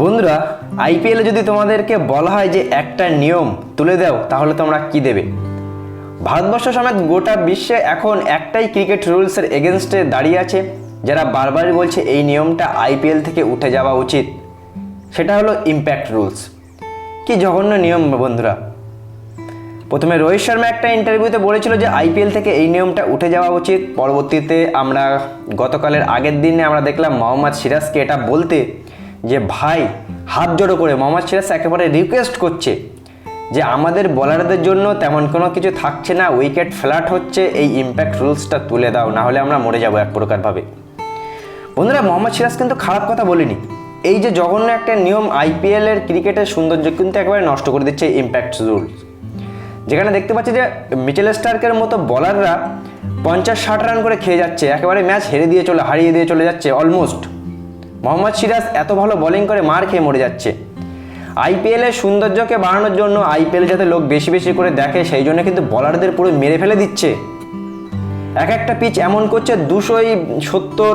বন্ধুরা আইপিএলে যদি তোমাদেরকে বলা হয় যে একটা নিয়ম তুলে দাও, তাহলে তোমরা কি দেবে? ভারতবর্ষ সমেত গোটা বিশ্বে এখন একটাই ক্রিকেট রুলসের এগেনস্টে দাঁড়িয়ে আছে, যারা বারবারই বলছে এই নিয়মটা আইপিএল থেকে উঠে যাওয়া উচিত। সেটা হলো ইম্প্যাক্ট রুলস কি জঘন্য নিয়ম বন্ধুরা। প্রথমে রোহিত শর্মা একটা ইন্টারভিউতে বলেছিল যে আইপিএল থেকে এই নিয়মটা উঠে যাওয়া উচিত। পরবর্তীতে আমরা গতকালের আগের দিনে আমরা দেখলাম মোহাম্মদ সিরাজকে এটা বলতে যে ভাই হাত জড়ো করে মোহাম্মদ সিরাজ একেবারে রিকোয়েস্ট করছে যে আমাদের বলারদের জন্য তেমন কোনো কিছু থাকছে না উইকেট ফ্ল্যাট হচ্ছে, এই ইম্প্যাক্ট রুলসটা তুলে দাও, না হলে আমরা মরে যাব এক প্রকারভাবে। বন্ধুরা মোহাম্মদ সিরাজ কিন্তু খারাপ কথা বলিনি। এই যে জঘন্য একটা নিয়ম আইপিএল এর ক্রিকেটের সৌন্দর্য কিন্তু একেবারে নষ্ট করে দিচ্ছে ইম্প্যাক্ট রুলস যেখানে দেখতে পাচ্ছি যে মিচেল স্টার্কের মতো বলাররা পঞ্চাশ ষাট রান করে খেয়ে যাচ্ছে, একেবারে ম্যাচ হেরে দিয়ে চলে, হারিয়ে দিয়ে চলে যাচ্ছে অলমোস্ট মোহাম্মদ সিরাজ এত ভালো বোলিং করে মার খেয়ে মরে যাচ্ছে। আইপিএল এর সৌন্দর্যকে বাড়ানোর জন্য আইপিএল যাতে লোক বেশি বেশি করে দেখে, সেই জন্য কিন্তু বলারদের পুরো মেরে ফেলে দিচ্ছে। এক একটা পিচ এমন করছে দুশোই সত্তর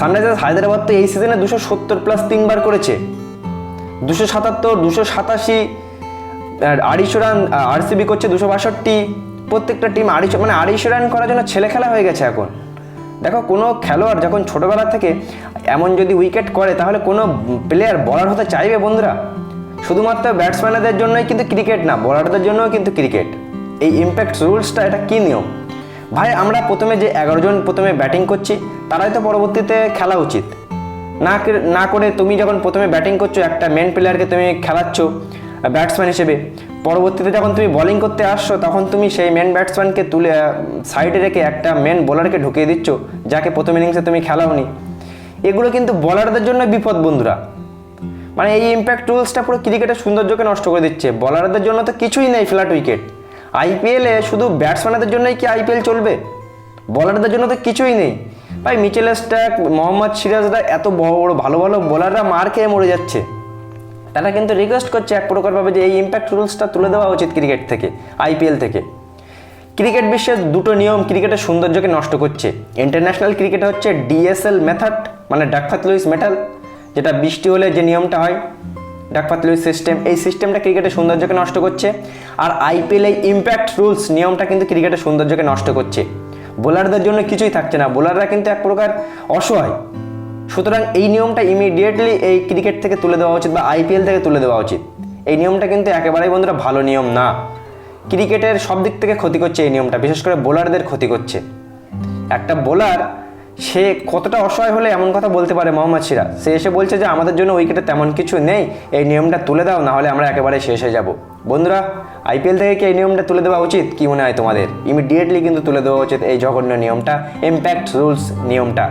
সানরাইজার্স হায়দ্রাবাদ তো এই সিজনে দুশো সত্তর প্লাস তিনবার করেছে। দুশো সাতাত্তর, দুশো সাতাশি আড়াইশো রান আরসিবি করছে দুশো বাষট্টি। প্রত্যেকটা টিম আড়াইশো মানে আড়াইশো রান করার জন্য ছেলে খেলা হয়ে গেছে এখন। দেখো, কোনো খেলোয়াড় যখন ছোটোবেলা থেকে এমন যদি উইকেট করে, তাহলে কোনো প্লেয়ার বলার হতে চাইবে বন্ধুরা? শুধুমাত্র ব্যাটসম্যানদের জন্যই কিন্তু ক্রিকেট না বলারদের জন্যও কিন্তু ক্রিকেট এই ইম্প্যাক্ট রুলসটা এটা কী নিয়ম? ভাই, আমরা প্রথমে যে এগারো জন প্রথমে ব্যাটিং করছি, তারাই তো পরবর্তীতে খেলা উচিত। না না করে তুমি যখন প্রথমে ব্যাটিং করছ, একটা মেন প্লেয়ারকে তুমি খেলাচ্ছ ব্যাটসম্যান হিসেবে। পরবর্তীতে যখন তুমি বোলিং করতে আসছো, তখন তুমি সেই মেন ব্যাটসম্যানকে তুলে সাইডে রেখে একটা মেন বোলারকে ঢুকিয়ে দিচ্ছ, যাকে প্রথম ইনিংসে তুমি খেলাওনি। এগুলো কিন্তু বলারদের জন্য বিপদ, বন্ধুরা। মানে এই ইম্প্যাক্ট রুলসটা পুরো ক্রিকেটের সৌন্দর্যকে নষ্ট করে দিচ্ছে। বলারদের জন্য তো কিছুই নেই ফ্ল্যাট উইকেট আইপিএলে শুধু ব্যাটসম্যানদের জন্যই কি আইপিএল চলবে? বলারদের জন্য তো কিছুই নেই। ভাই মিচেল স্ট্যাক মোহাম্মদ সিরাজরা এত বড় বড়, ভালো ভালো বোলাররা মার খেয়ে মরে যাচ্ছে। তারা কিন্তু রিকোয়েস্ট করছে এক প্রকারভাবে যে এই ইম্প্যাক্ট রুলসটা তুলে দেওয়া উচিত ক্রিকেট থেকে আইপিএল থেকে। ক্রিকেট বিশ্বের দুটো নিয়ম ক্রিকেটের সৌন্দর্যকে নষ্ট করছে। ইন্টারন্যাশনাল ক্রিকেটে হচ্ছে ডিএসএল মেথড মানে ডাকফাত লুইস মেটাল যেটা বৃষ্টি হলে যে নিয়মটা হয় ডাকফাত লুইস সিস্টেম এই সিস্টেমটা ক্রিকেটের সৌন্দর্যকে নষ্ট করছে। আর আইপিএল এই ইম্প্যাক্ট রুলস নিয়মটা কিন্তু ক্রিকেটের সৌন্দর্যকে নষ্ট করছে। বোলারদের জন্য কিছুই থাকছে না। বোলাররা কিন্তু এক প্রকার অসহায়। সুতরাং এই নিয়মটা ইমিডিয়েটলি এই ক্রিকেট থেকে তুলে দেওয়া উচিত বা আইপিএল থেকে তুলে দেওয়া উচিত। এই নিয়মটা কিন্তু একেবারেই বন্ধুরা ভালো নিয়ম না। ক্রিকেটের সব দিক থেকে ক্ষতি করছে এই নিয়মটা, বিশেষ করে বোলারদের ক্ষতি করছে। একটা বোলার, সে কতটা অসহায় হলে এমন কথা বলতে পারে মোহাম্মদ সে এসে বলছে যে, আমাদের জন্য উইকেটে তেমন কিছু নেই, এই নিয়মটা তুলে দাও, না হলে আমরা একেবারে শেষ হয়ে যাব। বন্ধুরা আইপিএল থেকে কি এই নিয়মটা তুলে দেওয়া উচিত? কি মনে হয় তোমাদের? ইমিডিয়েটলি কিন্তু তুলে দেওয়া উচিত এই জঘন্য নিয়মটা ইম্প্যাক্ট রুলস নিয়মটা।